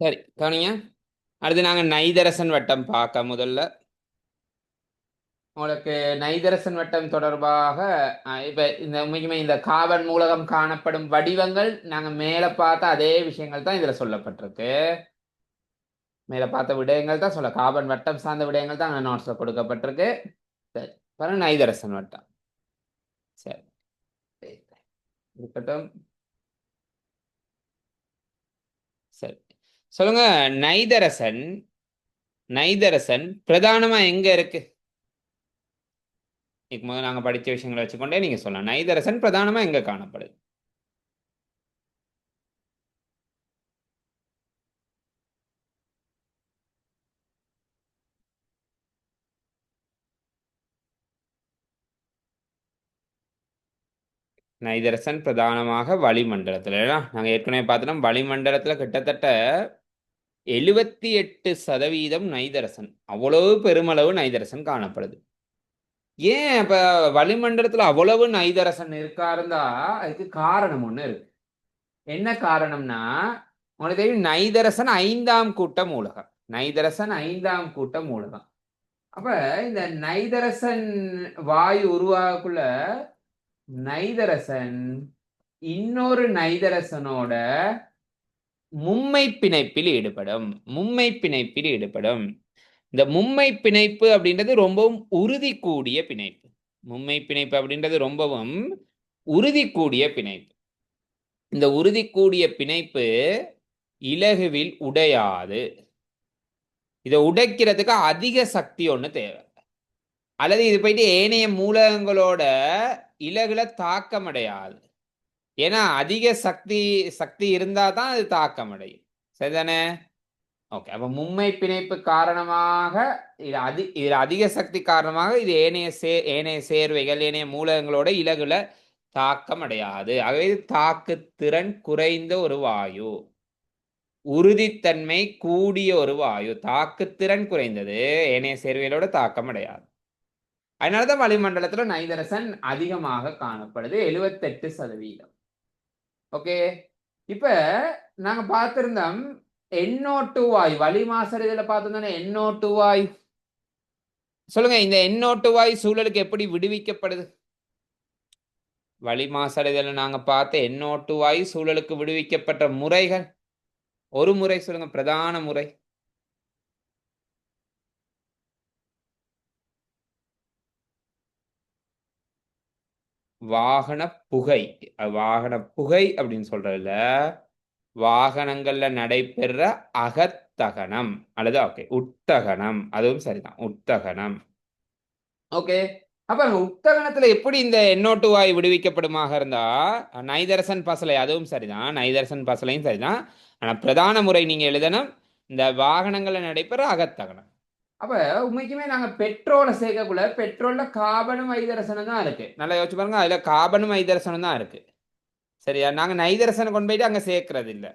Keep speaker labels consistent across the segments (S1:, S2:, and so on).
S1: சரி கவனிங்க. அடுத்து நாங்கள் நைதரசன் வட்டம் பார்க்க முதல்ல. உங்களுக்கு நைதரசன் வட்டம் தொடர்பாக இப்போ இந்த உண்மைக்குமே இந்த காவன் மூலகம் காணப்படும் வடிவங்கள் நாங்கள் மேலே பார்த்த அதே விஷயங்கள் தான் இதில் சொல்லப்பட்டிருக்கு. மேலே பார்த்த விடயங்கள் தான் சொல்ல காபன் வட்டம் சார்ந்த விடயங்கள் தான் நோட்ஸில் கொடுக்கப்பட்டிருக்கு. சரி பாருங்க நைதரசன் வட்டம். சரி. இருக்கட்டும் சரி சொல்லுங்க நைதரசன் நைதரசன் பிரதானமா எங்க இருக்கு? இதுக்கு முதல்ல நாங்க படிச்ச விஷயங்களை வச்சுக்கொண்டே நீங்க சொல்லலாம். நைதரசன் பிரதானமா எங்க காணப்படுது? நைதரசன் பிரதானமாக வளிமண்டலத்தில். ஏன்னா நாங்க ஏற்கனவே பார்த்தோம் வளிமண்டலத்துல கிட்டத்தட்ட எழுபத்தி எட்டு சதவீதம் நைதரசன். அவ்வளவு பெருமளவு நைதரசன் காணப்படுது. ஏன் இப்ப வளிமண்டலத்துல அவ்வளவு நைதரசன் இருக்கா இருந்தா அதுக்கு காரணம் ஒண்ணு இருக்கு. என்ன காரணம்னா உங்களுக்கு தெரியும் நைதரசன் ஐந்தாம் கூட்டம் மூலகம் நைதரசன் ஐந்தாம் கூட்டம் மூலகம் அப்ப இந்த நைதரசன் வாயு உருவாக்குள்ள நைதரசன் இன்னொரு நைதரசனோட மும்மை பிணைப்பில் ஈடுபடும். மும்மை பிணைப்பில் ஈடுபடும். இந்த மும்மை பிணைப்பு அப்படின்றது ரொம்பவும் உறுதி கூடிய பிணைப்பு. மும்மை பிணைப்பு அப்படின்றது ரொம்பவும் உறுதி கூடிய பிணைப்பு. இந்த உறுதி கூடிய பிணைப்பு இலகுவில் உடையாது. இதை உடைக்கிறதுக்கு அதிக சக்தி ஒன்று தேவை. அல்லது இது போயிட்டு ஏனைய மூலகங்களோட இலகுல தாக்கமடையாது. ஏன்னா அதிக சக்தி சக்தி இருந்தால் தான் அது தாக்கமடையும். சரிதானே? ஓகே அப்போ மும்மை பிணைப்பு காரணமாக இது அதி இது அதிக சக்தி காரணமாக இது ஏனைய சே ஏனைய சேர்வைகள் ஏனைய மூலகங்களோட இலகுல தாக்கம் அடையாது ஆகவே இது தாக்குத்திறன் குறைந்த ஒரு வாயு. உறுதித்தன்மை கூடிய ஒரு வாயு. தாக்குத்திறன் குறைந்தது ஏனைய சேர்வைகளோட தாக்கம் அடையாது அதனாலதான் வளிமண்டலத்துல நைதரசன் அதிகமாக காணப்படுது எழுவத்தெட்டு சதவீதம். ஓகே இப்ப நாங்க பார்த்திருந்தோம் எண்ணோட்டு வாயு மாசர் மாசடைதல பார்த்திருந்தோம் டூ வாய் சொல்லுங்க இந்த எண்ணோட்டு வாய் சூழலுக்கு எப்படி விடுவிக்கப்படுது? வளி மாசடைதல நாங்க பார்த்த எண்ணோ டூ வாய் சூழலுக்கு விடுவிக்கப்பட்ட முறைகள். ஒரு முறை சொல்லுங்க பிரதான முறை. வாகன புகை. வாகன புகை அப்படின்னு சொல்றதுல வாகனங்கள்ல நடைபெற அகத்தகனம் அல்லது ஓகே உத்தகனம் அதுவும் சரிதான். உத்தகனம் ஓகே அப்ப உத்தகனத்துல எப்படி இந்த எண்ணோட்டு வாய் விடுவிக்கப்படுமாக இருந்தா நைதரசன் பசலை அதுவும் சரிதான். நைதரசன் பசலையும் சரிதான். ஆனா பிரதான முறை நீங்க எழுதணும் இந்த வாகனங்கள்ல நடைபெற அகத்தகனம். அப்ப உண்மைக்குமே நாங்க பெட்ரோலை சேர்க்கக்குள்ள பெட்ரோல்ல காபனும் ஐதரசனும் தான் இருக்கு. நல்லா யோசிச்சு பாருங்க அதுல காபனும் ஐதரசனும் தான் இருக்கு. சரியா? நாங்க நைதரசனை கொண்டு போயிட்டு அங்க சேர்க்கறது இல்லை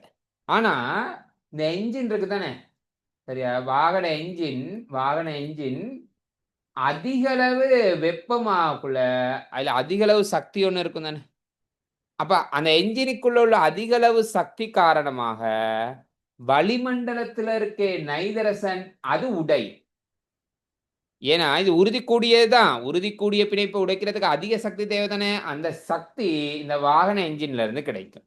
S1: ஆனா இந்த என்ஜின் இருக்கு தானே? சரியா? வாகன என்ஜின் வாகன என்ஜின் அதிகளவு வெப்பமாகக்குள்ள அதில் அதிகளவு சக்தி ஒன்று இருக்கும் தானே? அப்போ அந்த என்ஜினுக்குள்ள உள்ள அதிகளவு சக்தி காரணமாக வளிமண்டலத்தில் இருக்க நைதரசன் அது உடை. ஏன்னா இது உறுதி கூடியதுதான் உறுதி கூடிய பிணைப்பை உடைக்கிறதுக்கு அதிக சக்தி தேவை தானே அந்த சக்தி இந்த வாகன என்ஜின்ல இருந்து கிடைக்கும்.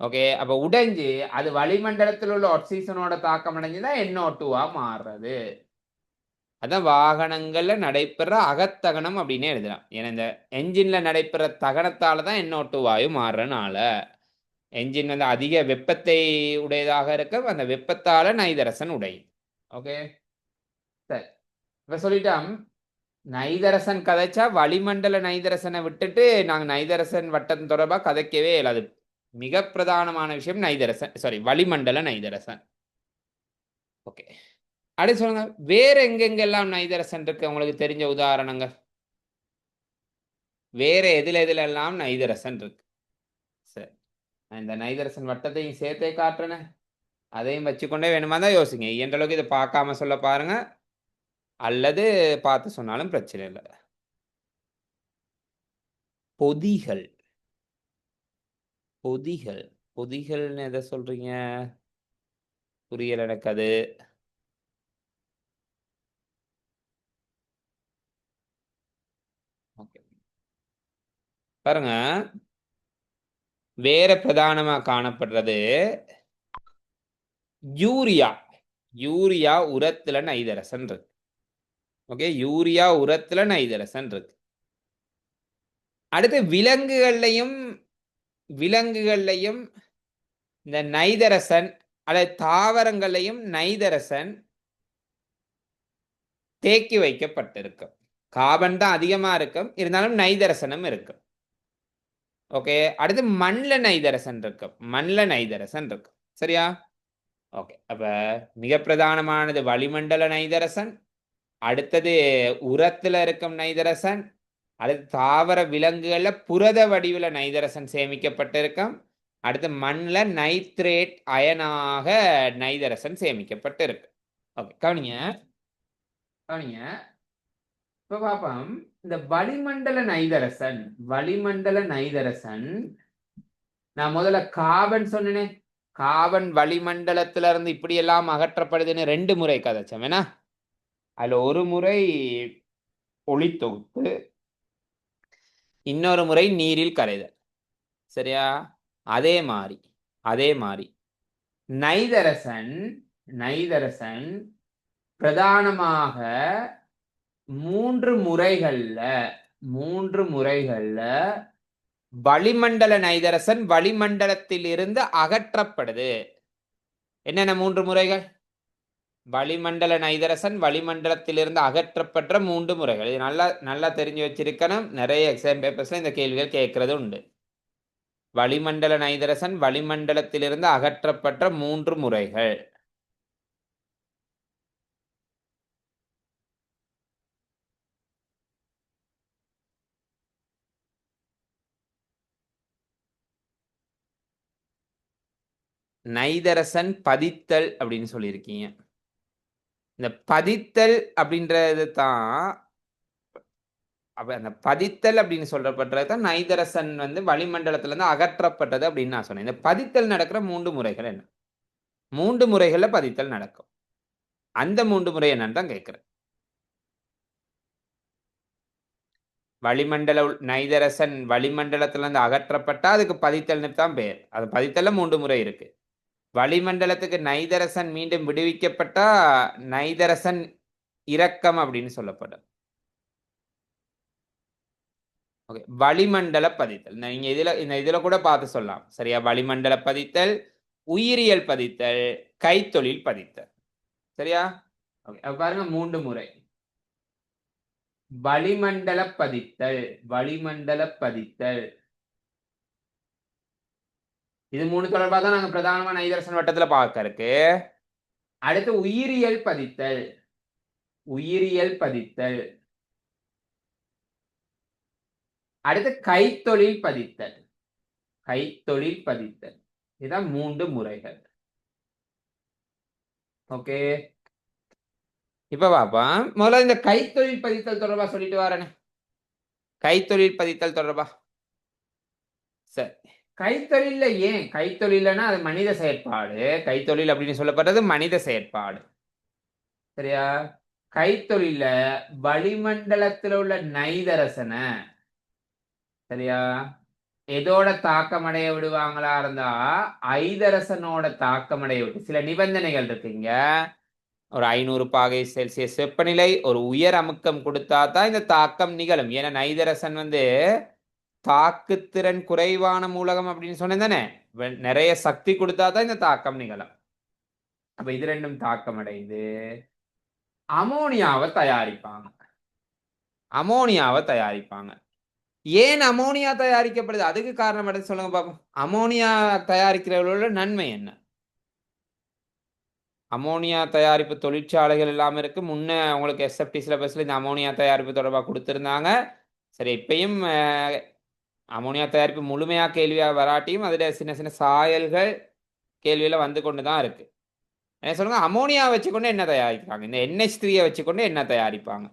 S1: ஓகே? அப்ப உடைஞ்சு அது வளிமண்டலத்தில் உள்ள ஆக்சிஜனோட தாக்கம் அடைஞ்சுதான் NO2 டூவா மாறுறது. அதான் வாகனங்கள்ல நடைபெற அகத்தகனம் அப்படின்னு எழுதலாம். ஏன்னா இந்த என்ஜின்ல நடைபெற தகனத்தால தான் NO2 வாயு மாறுறனால என்ஜின் வந்து அதிக வெப்பத்தை உடையதாக இருக்க அந்த வெப்பத்தால நைதரசன் உடையும். ஓகே? சரி. இப்ப சொல்லிட்டோம் நைதரசன் கதைச்சா வளிமண்டல நைதரசனை விட்டுட்டு நாங்கள் நைதரசன் வட்டம் தொடர்பாக கதைக்கவே இயலாது. மிக பிரதானமான விஷயம் நைதரசன் சாரி வளிமண்டல நைதரசன். ஓகே அப்படி சொல்லுங்க வேற எங்கெங்கெல்லாம் நைதரசன் இருக்கு? உங்களுக்கு தெரிஞ்ச உதாரணங்கள். வேற எதுல எதுல எல்லாம் நைதரசன் இருக்கு? சரி. நான் இந்த நைதரசன் வட்டத்தையும் சேர்த்தே காட்டுறேனே. அதையும் வச்சுக்கொண்டே வேணுமா தான் யோசிங்க. என்ற அளவுக்கு இதை பார்க்காம சொல்ல பாருங்க. அல்லது பார்த்து சொன்னாலும் பிரச்சனை இல்லை. பொதிகள். பொதிகள். பொதிகள்னு எதை சொல்றீங்க? புரியல எனக்கு அது. பாருங்க. வேற பிரதானமா காணப்படுறது யூரியா. யூரியா உரத்துல நைதரசன் இருக்கு. ஓகே யூரியா உரத்துல நைதரசன் இருக்கு. அடுத்து விலங்குகள்லையும் விலங்குகள்லையும் இந்த நைதரசன் அல்லது தாவரங்களையும் நைதரசன் தேக்கி வைக்கப்பட்டிருக்கும். காபன் தான் அதிகமா இருக்கும் இருந்தாலும் நைதரசனும் இருக்கும். ஓகே அடுத்து மண்ணில் நைதரசன் இருக்கும் மண்ணில் நைதரசன் இருக்கும். சரியா? ஓகே அப்ப மிக பிரதானமானது வளிமண்டல நைதரசன் அடுத்தது உரத்துல இருக்கும் நைதரசன் அடுத்து தாவர விலங்குகள்ல புரத வடிவில் நைதரசன் சேமிக்கப்பட்டிருக்கும். அடுத்து மண்ணில் நைத்ரேட் அயனாக நைதரசன் சேமிக்கப்பட்டிருக்கு. ஓகே கவனிங்க. கவனிங்க. இப்போ பார்ப்போம் இந்த வளிமண்டல நைதரசன் வளிமண்டல நைதரசன் நான் முதல்ல காபன் சொன்னேனே. காபன் வளிமண்டலத்திலிருந்து இருந்து அகற்றப்படுதுன்னு ரெண்டு முறை கதைச்சேன் வேணா அதுல ஒரு முறை ஒளி தொகுப்பு இன்னொரு முறை நீரில் கரைதல். சரியா? அதே மாதிரி அதே மாதிரி நைதரசன் நைதரசன் பிரதானமாக மூன்று முறைகள்ல மூன்று முறைகள்ல வளிமண்டல நைதரசன் வளிமண்டலத்தில் இருந்து அகற்றப்படுது. என்னென்ன மூன்று முறைகள்? வளிமண்டல நைதரசன் வளிமண்டலத்திலிருந்து அகற்றப்பட்ட மூன்று முறைகள். இது நல்லா நல்லா தெரிஞ்சு வச்சிருக்கணும். நிறைய எக்ஸாம் பேப்பர்ஸில் இந்த கேள்விகள் கேட்கறது உண்டு. வளிமண்டல நைதரசன் வளிமண்டலத்திலிருந்து அகற்றப்பட்ட மூன்று முறைகள். நைதரசன் பதித்தல் அப்படின்னு சொல்லியிருக்கீங்க. இந்த பதித்தல் அப்படின்றது தான் அப்ப அந்த பதித்தல் அப்படின்னு சொல்றப்பட்டது தான் நைதரசன் வந்து வளிமண்டலத்திலேருந்து அகற்றப்பட்டது அப்படின்னு நான் சொன்னேன். இந்த பதித்தல் நடக்கிற மூன்று முறைகள் என்ன? மூன்று முறைகளில் பதித்தல் நடக்கும். அந்த மூன்று முறை என்னன்னு தான் கேட்குறேன். வளிமண்டல நைதரசன் வளிமண்டலத்துல இருந்து அகற்றப்பட்டா அதுக்கு பதித்தல்னு தான் பேர். அது பதித்தல்ல மூன்று முறை இருக்கு. வளிமண்டலத்துக்கு நைதரசன் மீண்டும் விடுவிக்கப்பட்டா நைதரசன் இரக்கம் அப்படின்னு சொல்லப்படும். ஓகே வளிமண்டல பதித்தல். நீங்க இதுல இந்த இதுல கூட பார்த்து சொல்லலாம். சரியா? வளிமண்டல பதித்தல் உயிரியல் பதித்தல் கைத்தொழில் பதித்தல். சரியா? ஓகே பாருங்க மூன்று முறை. வளிமண்டல பதித்தல் வளிமண்டல பதித்தல் இது மூணு தொடர்பா தான் நாங்க பிரதானமான நைதரசன் வட்டத்தில் பார்க்க இருக்கு அடுத்து உயிரியல் பதித்தல். உயிரியல் பதித்தல். அடுத்து கைத்தொழில் பதித்தல். கைத்தொழில் பதித்தல். இதுதான் மூன்று முறைகள். ஓகே. இப்ப பாப்பா முதல்ல இந்த கைத்தொழில் பதித்தல் தொடர்பா சொல்லிட்டு வரேனே. கைத்தொழில் பதித்தல் தொடர்பா. சரி. கைத்தொழில்ல ஏன்? கைத்தொழில்னா அது மனித செயற்பாடு. கைத்தொழில் அப்படின்னு சொல்லப்படுறது மனித செயற்பாடு. சரியா? கைத்தொழில வளிமண்டலத்துல உள்ள நைதரசனை சரியா? எதோட தாக்கமடைய விடுவாங்களா இருந்தா ஐதரசனோட தாக்கமடைய விட்டு சில நிபந்தனைகள் இருக்குங்க. ஒரு ஐநூறு பாகை செல்சியஸ் வெப்பநிலை ஒரு உயர் அமுக்கம் கொடுத்தா தான் இந்த தாக்கம் நிகழும். ஏன்னா நைதரசன் வந்து தாக்குத்திறன் குறைவான மூலகம் அப்படின்னு சொன்னேன் தானே? வெ- நிறைய சக்தி கொடுத்தா தான் இந்த தாக்கம் நிகழும். அப்ப இது ரெண்டும் தாக்கம் அடைந்து அமோனியாவை தயாரிப்பாங்க. அமோனியாவை தயாரிப்பாங்க. ஏன் அமோனியா தயாரிக்கப்படுது? அதுக்கு காரணம் எடுத்து சொல்லுங்க பாப்போம். அமோனியா தயாரிக்கிறவர்களோட நன்மை என்ன? அமோனியா தயாரிப்பு தொழிற்சாலைகள் எல்லாம் இருக்கு. முன்ன உங்களுக்கு எஸ்எஃப்டி சிலபஸ்ல இந்த அமோனியா தயாரிப்பு தொடர்பாக கொடுத்துருந்தாங்க. சரி இப்பயும் அமோனியா தயாரிப்பு முழுமையாக கேள்வியாக வராட்டியும் அதுல சின்ன சின்ன சாயல்கள் கேள்வியில் வந்து கொண்டு தான் இருக்குது என்ன சொல்லுங்கள் அமோனியா வச்சுக்கொண்டு என்ன தயாரிக்கிறாங்க? இந்த என்ஹெச் த்ரீயை வச்சுக்கொண்டு என்ன தயாரிப்பாங்க?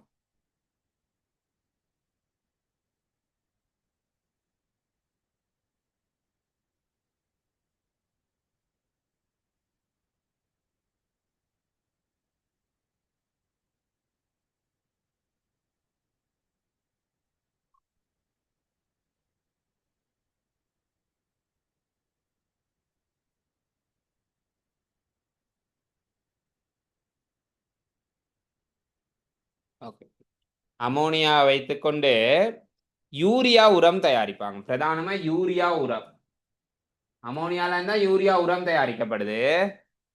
S1: ஓகே அமோனியா வைத்துக்கொண்டு யூரியா உரம் தயாரிப்பாங்க. பிரதானமா யூரியா உரம். அமோனியால இருந்தா யூரியா உரம் தயாரிக்கப்படுது.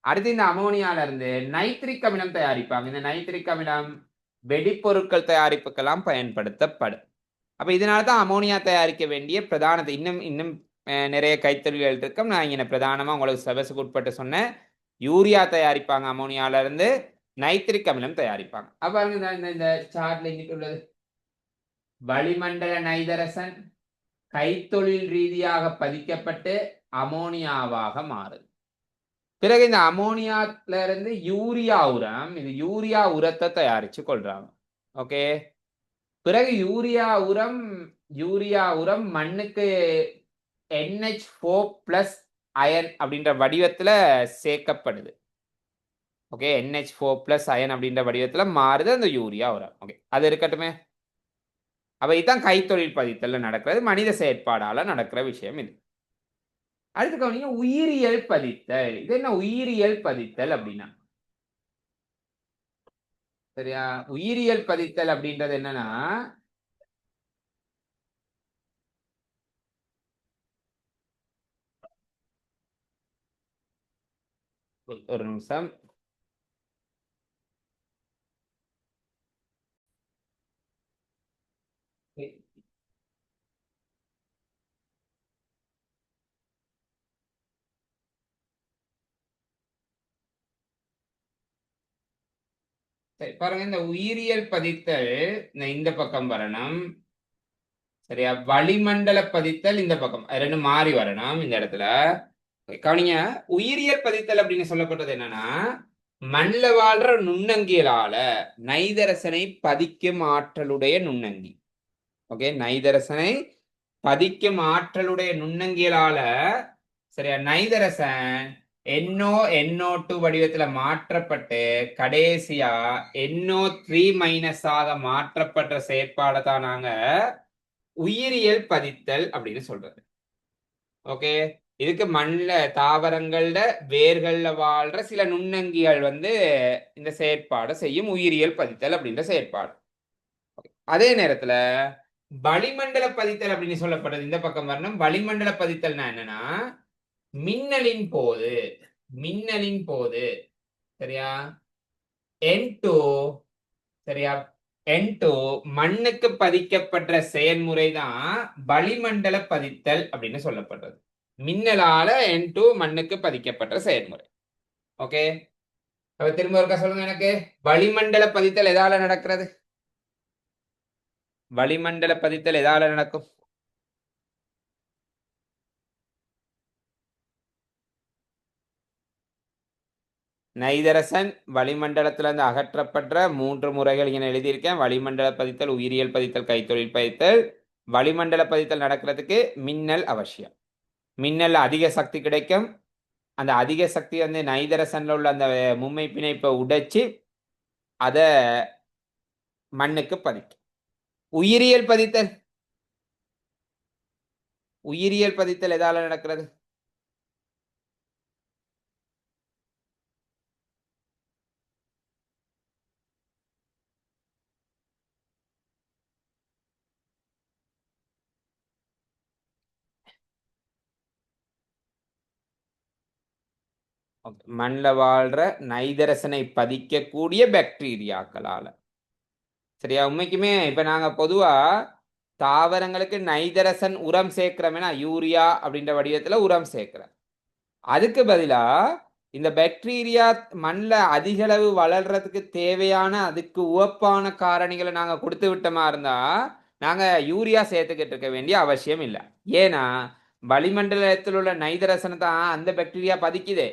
S1: அடுத்து இந்த அமோனியால இருந்து நைட்ரிக் அமிலம் தயாரிப்பாங்க. இந்த நைட்ரிக் அமிலம் வெடிப்பொருட்கள் தயாரிப்புக்கெல்லாம் பயன்படுத்தப்படும். அப்ப இதனால தான் அமோனியா தயாரிக்க வேண்டிய பிரதானத்தை இன்னும் இன்னும் நிறைய கைத்தொழில்கள் இருக்கும். நான் இங்கே பிரதானமா உங்களுக்கு சபசுக்கு உட்பட்டு சொன்னேன். யூரியா தயாரிப்பாங்க அமோனியால இருந்து நைத்திரிக் அமிலம் தயாரிப்பாங்க. அப்ப இந்த- இந்த இந்த சார்ட்ல இங்கிட்டு உள்ளது? வளிமண்டல நைதரசன் கைத்தொழில் ரீதியாக பதிக்கப்பட்டு அமோனியாவாக மாறுது. பிறகு இந்த அமோனியால இருந்து யூரியா உரம் இது யூரியா உரத்தை தயாரிச்சு கொள்றாங்க. ஓகே? பிறகு யூரியா உரம் யூரியா உரம் மண்ணுக்கு என்ஹெச் ஃபோர் பிளஸ் அயன் அப்படின்ற வடிவத்துல சேர்க்கப்படுது. Okay NH four plus ion அப்படின்ற வடிவத்தில் மாறுது அந்த யூரியா உரம் ஓகே அது இருக்கட்டுமே. அப்போ இதுதான் கைத்தொழில் பதித்தலில் நடக்கிறது மனித செயற்பாடால் நடக்கிற விஷயம் இது. அடுத்து கவனிங்க உயிரியல் பதித்தல். இது என்ன உயிரியல் பதித்தல் அப்படின்னா? சரியா? உயிரியல் பதித்தல் அப்படின்றது என்னன்னா ஒரு நிமிஷம். சரி பாருங்க இந்த உயிரியல் பதித்தல் இந்த பக்கம் வரணும். சரியா? வளிமண்டல பதித்தல் இந்த பக்கம். ரெண்டு மாறி வரணும் இந்த இடத்துல. கவனிங்க. உயிரியல் பதித்தல் அப்படின்னு சொல்லப்பட்டது என்னன்னா மண்ணில் வாழ்ற நுண்ணங்கியலால நைதரசனை பதிக்கும் ஆற்றலுடைய நுண்ணங்கி. ஓகே நைதரசனை பதிக்கும் ஆற்றலுடைய நுண்ணங்கியலால சரியா? நைதரசன் என்ஓ என்ஓ டூ வடிவத்துல மாற்றப்பட்டு கடைசியா என்ஓ த்ரீ மைனஸ் ஆக மாற்றப்பட்ட செயற்பாடை தான் நாங்க உயிரியல் பதித்தல் அப்படின்னு சொல்றது. ஓகே இதுக்கு மண்ணில் தாவரங்கள்ல வேர்கள்ல வாழ்ற சில நுண்ணங்கிகள் வந்து இந்த செயற்பாடை செய்யும் உயிரியல் பதித்தல் அப்படின்ற செயற்பாடு. அதே நேரத்துல வளிமண்டல பதித்தல் அப்படின்னு சொல்லப்படுறது இந்த பக்கம் வரணும். வளிமண்டல பதித்தல்னா என்னன்னா மின்னலின் போது மின்னலின் போது சரியா? என் டூ சரியா? என் டூ மண்ணுக்கு பதிக்கப்பட்ட செயல்முறை தான் வளிமண்டல பதித்தல் அப்படின்னு சொல்லப்படுறது. மின்னலால என் டூ மண்ணுக்கு பதிக்கப்பட்ட செயல்முறை ஓகே அப்ப திரும்ப ஒருக்கா சொல்லுங்க எனக்கு. வளிமண்டல பதித்தல் எதால நடக்கிறது? வளிமண்டல பதித்தல் எதால நடக்கும்? நைதரசன் வளிமண்டலத்திலிருந்து அகற்றப்பட்ட மூன்று முறைகள் என எழுதியிருக்கேன். வளிமண்டல பதித்தல் உயிரியல் பதித்தல் கைத்தொழில் பதித்தல். வளிமண்டல பதித்தல் நடக்கிறதுக்கு மின்னல் அவசியம். மின்னல் அதிக சக்தி கிடைக்கும். அந்த அதிக சக்தி வந்து நைதரசனில் உள்ள அந்த மும்மை பிணைப்பை உடைச்சு அதை மண்ணுக்கு பதிக்கும். உயிரியல் பதித்தல். உயிரியல் பதித்தல் எதால நடக்கிறது? மண்ணில் வாழ்கிற நைதரசனை பதிக்கக்கூடிய பாக்டீரியாக்களால் சரியா? உண்மைக்குமே இப்போ நாங்கள் பொதுவாக தாவரங்களுக்கு நைதரசன் உரம் சேர்க்கிறோம்னா யூரியா அப்படின்ற வடிவத்தில் உரம் சேர்க்குறோம். அதுக்கு பதிலாக இந்த பாக்டீரியா மண்ணில் அதிக அளவு வளர்றதுக்கு தேவையான அதுக்கு உவப்பான காரணிகளை நாங்கள் கொடுத்து விட்டோமா இருந்தால் நாங்கள் யூரியா சேர்த்துக்கிட்டு இருக்க வேண்டிய அவசியம் இல்லை. ஏன்னா வளிமண்டலத்தில் உள்ள நைதரசனை தான் அந்த பாக்டீரியா பதிக்குதே.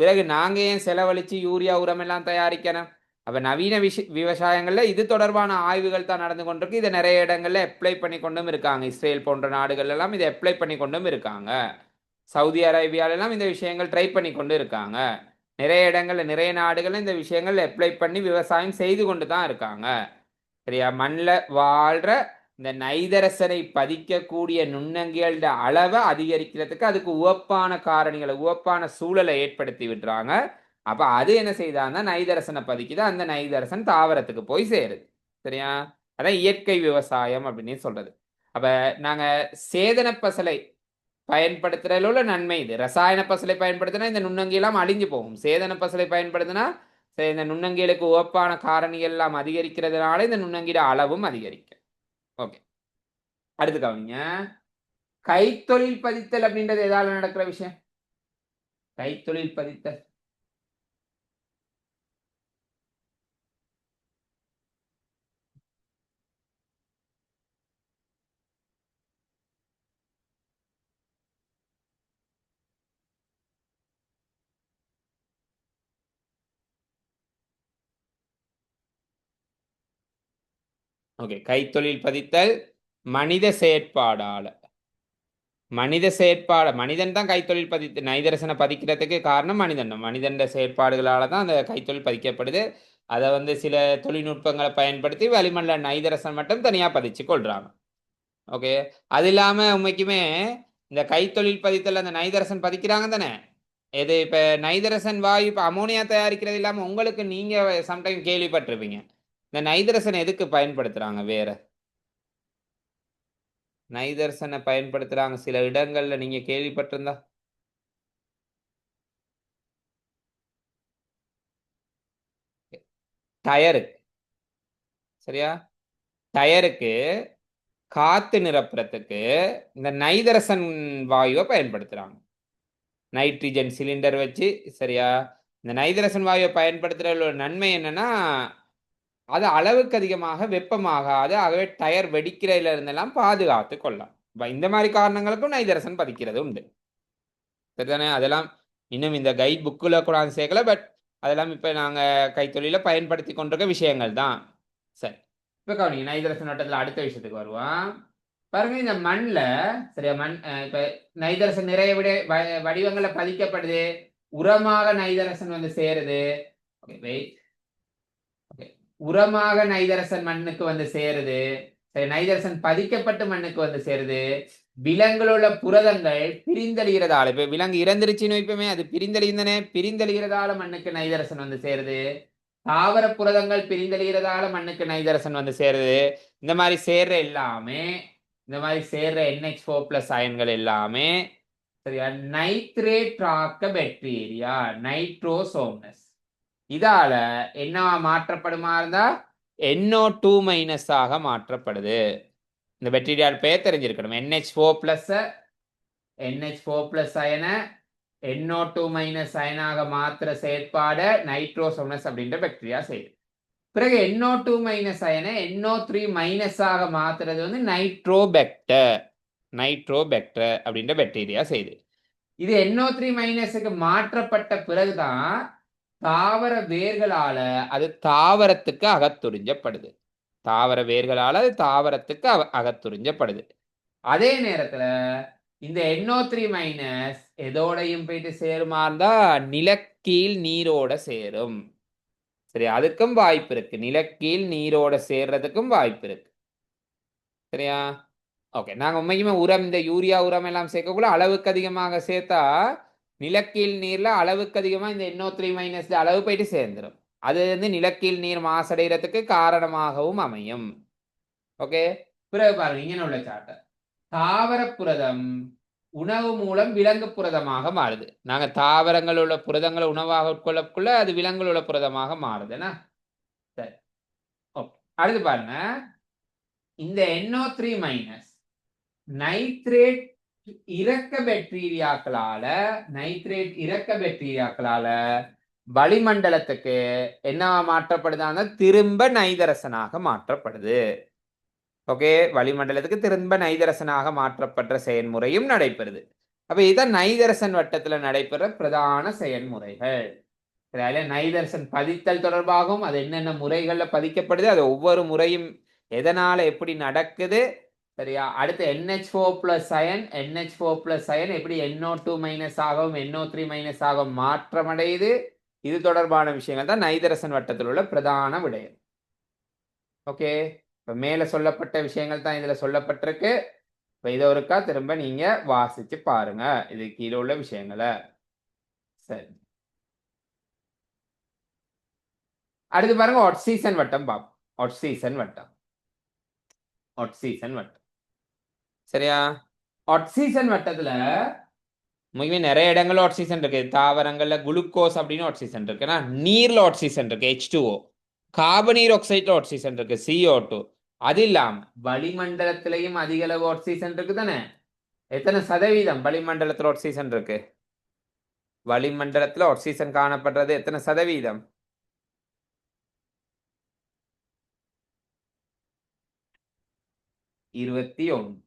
S1: பிறகு நாங்க ஏன் செலவழிச்சு யூரியா உரம் எல்லாம் தயாரிக்கணும்? அப்ப நவீன விஷ விவசாயங்கள்ல இது தொடர்பான ஆய்வுகள் தான் நடந்து கொண்டிருக்கு. இதை நிறைய இடங்கள்ல அப்ளை பண்ணி கொண்டும் இருக்காங்க. இஸ்ரேல் போன்ற நாடுகள் எல்லாம் இதை அப்ளை பண்ணி கொண்டும் இருக்காங்க. சவுதி அரேபியாலெல்லாம் இந்த விஷயங்கள் ட்ரை பண்ணி கொண்டு இருக்காங்க. நிறைய இடங்கள்ல நிறைய நாடுகள்ல இந்த விஷயங்கள் அப்ளை பண்ணி விவசாயம் செய்து கொண்டு தான் இருக்காங்க. சரியா? மண்ணில் வாழ்ற இந்த நைதரசனை பதிக்கக்கூடிய நுண்ணங்கிகளோட அளவை அதிகரிக்கிறதுக்கு அதுக்கு உவப்பான காரணிகளை உவப்பான சூழலை ஏற்படுத்தி விடுறாங்க. அப்போ அது என்ன செய்தான்னா நைதரசனை பதிக்குது. அந்த நைதரசன் தாவரத்துக்கு போய் சேருது. சரியா? அதான் இயற்கை விவசாயம் அப்படின்னு சொல்றது. அப்போ நாங்கள் சேதன பசலை பயன்படுத்துறதுல உள்ள நன்மை இது. ரசாயன பசலை பயன்படுத்தினா இந்த நுண்ணங்கியெல்லாம் அழிஞ்சு போகும். சேதன பசலை பயன்படுத்தினா இந்த நுண்ணங்கிகளுக்கு உவப்பான காரணிகள் எல்லாம் அதிகரிக்கிறதுனால இந்த நுண்ணங்கியோட அளவும் அதிகரிக்கும். ஓகே அடுத்து கவனிங்க. கைத்தொழில் பதித்தல் அப்படின்றது எதால நடக்கிற விஷயம்? கைத்தொழில் பதித்தல். ஓகே கைத்தொழில் பதித்தல் மனித செயற்பாடால. மனித செயற்பாடு மனிதன் தான் கைத்தொழில் பதித்து நைதரசனை பதிக்கிறதுக்கு காரணம் மனிதன் தான். மனிதன் தான் அந்த கைத்தொழில் பதிக்கப்படுது. அதை வந்து சில தொழில்நுட்பங்களை பயன்படுத்தி வளிமண்டல நைதரசன் மட்டும் தனியாக பதிச்சு கொள்கிறாங்க ஓகே அது இல்லாமல் உண்மைக்குமே இந்த கைத்தொழில் பதித்தல் அந்த நைதரசன் பதிக்கிறாங்க தானே? இது இப்போ நைதரசன் வாயு இப்போ அமோனியா தயாரிக்கிறது இல்லாமல் உங்களுக்கு நீங்கள் சம்டைம் கேள்விப்பட்டிருப்பீங்க. இந்த நைதரசன் எதுக்கு பயன்படுத்துறாங்க வேற? நைதரசனை பயன்படுத்துறாங்க. சில இடங்கள்ல நீங்க கேள்விப்பட்டிருந்தா. டயருக்கு. சரியா? டயருக்கு காத்து நிரப்புறதுக்கு இந்த நைதரசன் வாயுவை பயன்படுத்துறாங்க. நைட்ரஜன் சிலிண்டர் வச்சு சரியா? இந்த நைதரசன் வாயுவை பயன்படுத்துறதுல ஒரு நன்மை என்னன்னா அது அளவுக்கு அதிகமாக வெப்பமாகாது. ஆகவே டயர் வெடிக்கிறதுல இருந்தெல்லாம் பாதுகாத்து கொள்ளலாம். இந்த மாதிரி காரணங்களுக்கும் நைதரசன் பதிக்கிறது உண்டு. சரிதானே? அதெல்லாம் இன்னும் இந்த கைட் புக்கில் கூட சேர்க்கல பட் அதெல்லாம் இப்போ நாங்கள் கைத்தொழில பயன்படுத்தி கொண்டிருக்க விஷயங்கள் தான். சரி. இப்போ கவனிங்க நைதரசன் வட்டத்தில் அடுத்த விஷயத்துக்கு வருவோம். பாருங்க இந்த மண்ணில் சரியா மண் இப்போ நைதரசன் நிறைய விட வ- பதிக்கப்படுது. உரமாக நைதரசன் வந்து சேருது. ஓகே வெயிட் உரமாக நைதரசன் மண்ணுக்கு வந்து சேருது. சரி நைதரசன் பதிக்கப்பட்டு மண்ணுக்கு வந்து சேருது. விலங்குகளுள்ள புரதங்கள் பிரிந்தழிகிறதால இப்ப விலங்கு இறந்துருச்சுன்னு வைப்போமே அது பிரிந்தழிந்தனே பிரிந்தழிகிறதால மண்ணுக்கு நைதரசன் வந்து சேருது. தாவர புரதங்கள் பிரிந்தழிகிறதால மண்ணுக்கு நைதரசன் வந்து சேருது. இந்த மாதிரி சேர்ற எல்லாமே இந்த மாதிரி சேர்ற NH4 ஃபோர் பிளஸ் அயன்கள் எல்லாமே சரியா? நைத்ரேட் ஆக்க பாக்டீரியா நைட்ரோசோம்னஸ் இதால என்னவா மாற்றப்படுமா இருந்தா? என்ஓ டூ மைனஸ் ஆக மாற்றப்படுது. இந்த பாக்டீரியா பெயர் தெரிஞ்சிருக்கணும். NH four plus NH four plus அயனை NO two minus அயனாக மாற்றுற செயற்பாடை நைட்ரோசோனஸ் அப்படின்ற பாக்டீரியா செய்யுது. பிறகு என்ஓ டூ மைனஸ் அயனை என்ஓ த்ரீ மைனஸ் ஆக மாத்துறது வந்து நைட்ரோபெக்டர் நைட்ரோபெக்டர் அப்படின்ற பாக்டீரியா செய்யுது. இது என்ஓ த்ரீ மைனஸுக்கு மாற்றப்பட்ட பிறகுதான் தாவர வேர்களால அது தாவரத்துக்கு அகத்துறிஞ்சப்படுது தாவர வேர்களால அது தாவரத்துக்கு அக- அகத்துறிஞ்சப்படுது அதே நேரத்துல இந்த NO த்ரீ மைனஸ் எதோடையும் போயிட்டு சேருமா இருந்தா நிலக்கீழ் நீரோட சேரும். சரி அதுக்கும் வாய்ப்பு இருக்கு. நிலக்கீழ் நீரோட சேர்றதுக்கும் வாய்ப்பு இருக்கு. சரியா? ஓகே நாங்கள் உண்மைக்குமே உரம் இந்த யூரியா உரம் எல்லாம் சேர்க்கக்குள்ள அளவுக்கு அதிகமாக சேர்த்தா நிலக்கீழ் நீரில் அளவுக்கு அதிகமாக இந்த NO த்ரீ மைனஸ் அளவு போயிட்டு சேர்ந்துடும் அது வந்து நிலக்கீழ் நீர் மாசடைகிறதுக்கு காரணமாகவும் அமையும். ஓகே பிறகு பாருங்க இங்கே உள்ள சாட்டை தாவர புரதம் உணவு மூலம் விலங்கு புரதமாக மாறுது. நாங்கள் தாவரங்கள் உள்ள புரதங்களை உணவாக உட்கொள்ளக்குள்ள அது விலங்குகள் உள்ள புரதமாக மாறுதுன்னா சரி. ஓகே அடுத்து பாருங்க. இந்த NO த்ரீ மைனஸ் நைட்ரேட் இறக்க பாக்டீரியாக்களால நைட்ரேட் இறக்க பாக்டீரியாக்களால வளிமண்டலத்துக்கு என்னவா மாற்றப்படுதான்னா திரும்ப நைதரசனாக மாற்றப்படுது. ஓகே வளிமண்டலத்துக்கு திரும்ப நைதரசனாக மாற்றப்பட்ட செயல்முறையும் நடைபெறுது. அப்ப இதுதான் நைதரசன் வட்டத்துல நடைபெற பிரதான செயல்முறைகள் சரி, நைதரசன் பதித்தல் தொடர்பாகவும் அது என்னென்ன முறைகள்ல பதிக்கப்படுது அது ஒவ்வொரு முறையும் எதனால எப்படி நடக்குது சரியா? அடுத்து NH four plus ion NH four plus ion எப்படி என்ஓ டூ மைனஸ் ஆகவும் என்ஓ த்ரீ மைனஸ் ஆகவும் மாற்றமடையுது? இது தொடர்பான விஷயங்கள் தான் நைதரசன் வட்டத்தில் உள்ள பிரதான விடயம். ஓகே? இப்போ மேலே சொல்லப்பட்ட விஷயங்கள் தான் இதில் சொல்லப்பட்டிருக்கு. இப்போ இதை ஒருக்கா திரும்ப நீங்கள் வாசித்து பாருங்க. இது கீழே உள்ள விஷயங்களை. சரி. அடுத்து பாருங்க சீசன் வட்டம் பாப்போம். ஒட் சீசன் வட்டம். ஒட்சீசன் வட்டம். சரியா? ஆக்சிஜன் வட்டத்துல முக்கியமே நிறைய இடங்கள்ல ஆக்சிஜன் இருக்கு. தாவரங்கள்ல குளுக்கோஸ் அப்படின்னு ஆக்சிஜன் இருக்குன்னா நீர்ல ஆக்சிஜன் இருக்கு. ஹெச் டூஓ கார்பனீர் ஆக்சைட்ல ஆக்சிஜன் இருக்கு. சிஓ டூ அது இல்லாம வளிமண்டலத்திலையும் அதிக அளவு ஆக்சிஜன் இருக்கு தானே? எத்தனை சதவீதம் வளிமண்டலத்தில் ஆக்சிஜன் இருக்கு? வளிமண்டலத்துல ஆக்சிஜன் காணப்படுறது எத்தனை சதவீதம்? இருபத்தி ஒன்று.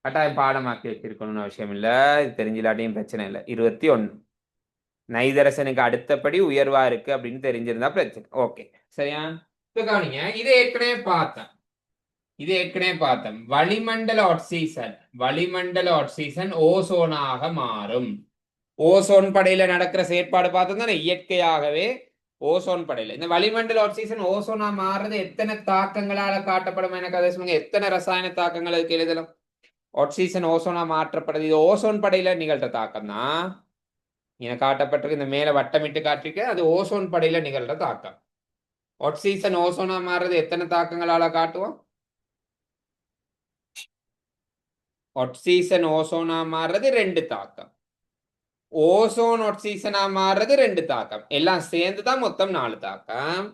S1: கட்டாயம் பாடமாக்கி வச்சிருக்கணும்னு அவசியம் இல்லை. இது தெரிஞ்சிலாட்டியும் பிரச்சனை இல்லை. இருபத்தி ஒன்று நைதரசனுக்கு அடுத்தபடி உயர்வா இருக்கு அப்படின்னு தெரிஞ்சிருந்தா பிரச்சனை. ஓகே. சரியா? இப்போ கவனிங்க. இதை ஏற்கனவே பார்த்தேன். இது ஏற்கனவே பார்த்தோம் வளிமண்டல ஆக்சிசன் வளிமண்டல ஆக்சிசன் ஓசோனாக மாறும். ஓசோன் படையில நடக்கிற செயற்பாடு பார்த்தோம் தானே இயற்கையாகவே ஓசோன் படையில. இந்த வளிமண்டல ஆக்சிசன் ஓசோனா மாறுறது எத்தனை தாக்கங்களால காட்டப்படும்? எனக்கு அதை சொல்லுங்க. எத்தனை ரசாயன தாக்கங்கள் அதுக்கு எழுதலாம்? ஆக்சிஜன் ஓசோனா மாற்றப்படுது. இது ஓசோன் படையில நிகழ்ற தாக்கம் தான் இங்க காட்டப்பட்டிருக்கு இந்த மேல வட்டமிட்டு காட்டிருக்கு அது ஓசோன் படையில நிகழ்ற தாக்கம். ஆக்சிஜன் ஓசோனா மாறுறது எத்தனை தாக்கங்களால காட்டுவோம்? ஆக்சிஜன் ஓசோனா மாறுறது ரெண்டு தாக்கம். ஓசோன் ஆக்சிஜனா மாறுறது ரெண்டு தாக்கம். எல்லாம் சேர்ந்து தான் மொத்தம் நாலு தாக்கம்.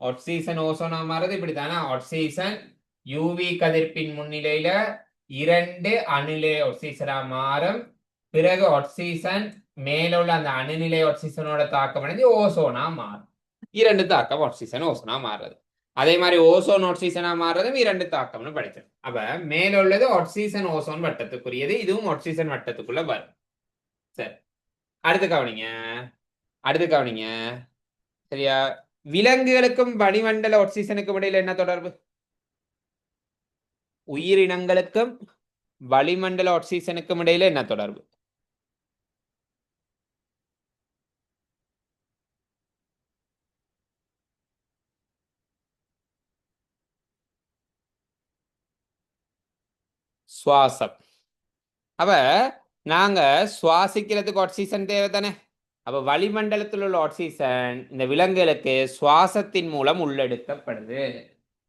S1: ஆக்சிஜன் ஓசோனா மாறுறது இப்படித்தானே? ஆக்சிஜன் யூவி கதிர்ப்பின் முன்னிலையில இரண்டு அணுநிலை ஒட்சீசனா மாறும். பிறகு ஒட்சீசன் மேல உள்ள அந்த அணுநிலை ஒட்சீசனோட தாக்கம் அடைஞ்சு ஓசோனா மாறும். இரண்டு தாக்கம் ஒட்சீசன் ஓசோனா மாறுறது. அதே மாதிரி ஓசோன் ஒட்சீசனா மாறுறதும் இரண்டு தாக்கம்னு படிச்சோம் அப்ப மேல உள்ளது ஓசோன் வட்டத்துக்குரியது. இதுவும் ஒட்சீசன் வட்டத்துக்குள்ள வரும். சரி. அடுத்து கவனிங்க. அடுத்து கவனிங்க. சரியா? விலங்குகளுக்கும் வளிமண்டல ஒட்சீசனுக்கும் இடையில என்ன தொடர்பு? உயிரினங்களுக்கும் வளிமண்டல ஆக்சிஜனுக்கும் இடையில என்ன தொடர்பு? சுவாசம். அப்ப நாங்க சுவாசிக்கிறதுக்கு ஆக்சிஜன் தேவை தானே அப்ப வளிமண்டலத்தில் உள்ள ஆக்சிஜன் இந்த விலங்குகளுக்கு சுவாசத்தின் மூலம் உள்ளெடுக்கப்படுது.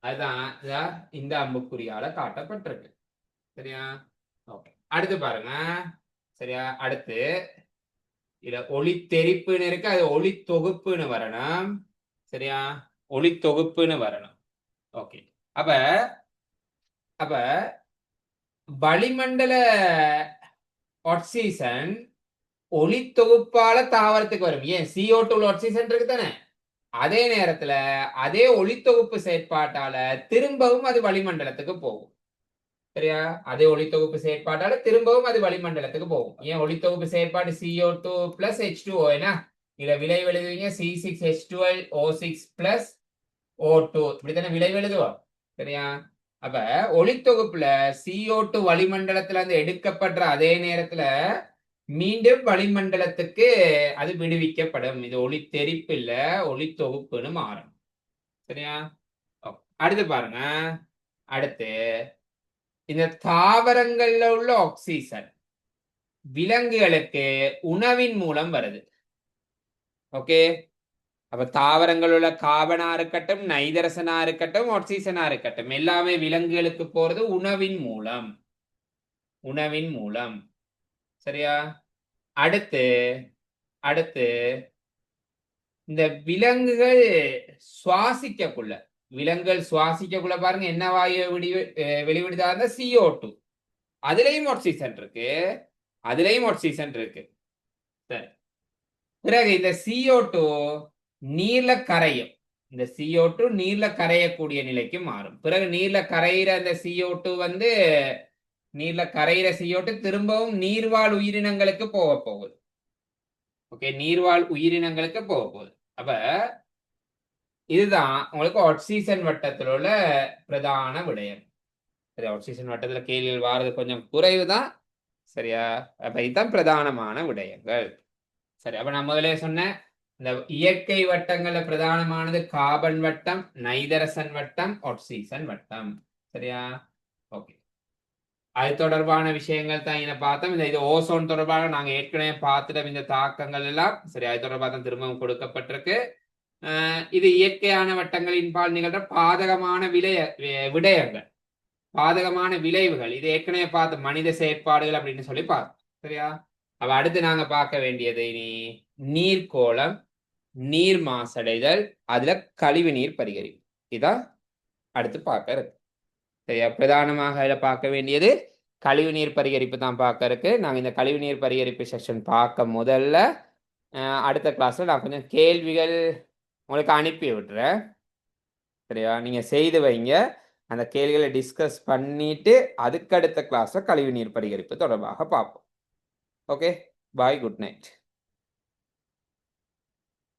S1: அதுதான் இந்த அம்புக்குறியால காட்டப்பட்டிருக்கு. சரியா? ஓகே அடுத்து பாருங்க. சரியா? அடுத்து இதுல ஒளி தெரிப்புன்னு இருக்கு அது ஒளி தொகுப்புன்னு வரணும். சரியா? ஒளி தொகுப்புன்னு வரணும். ஓகே அப்ப அப்ப வளிமண்டல ஆக்சிஜன் ஒளி தொகுப்பால தாவரத்துக்கு வரும். ஏன்? சிஓ டூ ஆக்சிஜன் இருக்கு தானே அதே நேரத்துல அதே ஒளித்தொகுப்பு செயற்பாட்டால திரும்பவும் அது வளிமண்டலத்துக்கு போகும். சரியா? அதே ஒளித்தொகுப்பு செயற்பாட்டால திரும்பவும் அது வளிமண்டலத்துக்கு போகும். ஏன் ஒளித்தொகுப்பு செயற்பாடு CO two plus H two O என்ன? இதுல விளைவு எழுதுவீங்க. C six H twelve O six plus O two இப்படித்தானே விளைவு எழுதுவோம். சரியா? அப்ப ஒளித்தொகுப்புல சிஓ டூ வளிமண்டலத்துல இருந்து எடுக்கப்படுற அதே நேரத்துல மீண்டும் வளிமண்டலத்துக்கு அது விடுவிக்கப்படும். இது ஒளி தெரிப்பு இல்ல ஒளி தொகுப்புன்னு மாறும். சரியா? ஓ, அடுத்து பாருங்க. அடுத்து இந்த தாவரங்கள்ல உள்ள ஆக்சிஜன் விலங்குகளுக்கு உணவின் மூலம் வருது. ஓகே? அப்ப தாவரங்கள் உள்ள காபனா இருக்கட்டும் நைதரசனா இருக்கட்டும் ஆக்சிஜனா இருக்கட்டும் எல்லாமே விலங்குகளுக்கு போறது உணவின் மூலம். உணவின் மூலம். சரியா? அடுத்து அடுத்து இந்த விலங்குகள் சுவாசிக்கக்குள்ள விலங்குகள் சுவாசிக்கக்குள்ள பாருங்க என்ன வாயு வெளி வெளிவிடுதா? இருந்தா சிஓ டூ அதுலயும் ஆக்சிஜன் இருக்கு. அதுலயும் ஆக்சிஜன் இருக்கு. சரி. பிறகு இந்த சிஓ டூ நீர்ல கரையும். இந்த சிஓ டூ நீர்ல கரையக்கூடிய நிலைக்கு மாறும். பிறகு நீர்ல கரையிற அந்த சிஓ டூ வந்து நீர்ல கரையில செய்யோட்டு திரும்பவும் நீர்வாழ் உயிரினங்களுக்கு போக போகுது. ஓகே நீர்வாழ் உயிரினங்களுக்கு போக போகுது. அப்ப இதுதான் உங்களுக்கு ஆக்சிஜன் வட்டத்தில் உள்ள பிரதான விடயம். சரி ஆக்சிஜன் வட்டத்துல கேள்விகள் வாரது கொஞ்சம் குறைவு தான் சரியா? அப்ப இதுதான் பிரதானமான விடயங்கள். சரி அப்ப நான் முதலே சொன்னேன். இந்த இயற்கை வட்டங்கள்ல பிரதானமானது கார்பன் வட்டம் நைதரசன் வட்டம் ஆக்சிஜன் வட்டம். சரியா? அது தொடர்பான விஷயங்கள் தான் இதை பார்த்தோம். இந்த இது ஓசோன் தொடர்பாக நாங்க ஏற்கனவே பார்த்துட்டோம். இந்த தாக்கங்கள் எல்லாம். சரி அது தொடர்பாக தான் திரும்பவும் கொடுக்கப்பட்டிருக்கு. இது இயற்கையான வட்டங்களின் பால் நிகழ்ற பாதகமான விளைய வி- விடயங்கள். பாதகமான விளைவுகள். இது ஏற்கனவே பார்த்து மனித செயற்பாடுகள் அப்படின்னு சொல்லி பார்த்தோம். சரியா? அப்ப அடுத்து நாங்க பார்க்க வேண்டியது இனி நீர்க்கோளம் நீர் மாசடைதல் அதுல கழிவு நீர் பரிகரிப்பு. இதான் அடுத்து பார்க்க இருக்கு சரியா? பிரதானமாக அதில் பார்க்க வேண்டியது கழிவு நீர் பரிகரிப்பு தான் பார்க்க இருக்கு. இந்த கழிவு நீர் பரிகரிப்பு செக்ஷன் பார்க்க முதல்ல அடுத்த கிளாஸில் நான் கொஞ்சம் கேள்விகள் உங்களுக்கு அனுப்பி விட்டுறேன் சரியா? நீங்கள் செய்து வைங்க. அந்த கேள்விகளை டிஸ்கஸ் பண்ணிட்டு அதுக்கடுத்த கிளாஸில் கழிவு நீர் பரிகரிப்பு தொடர்பாக பார்ப்போம். Okay bye good night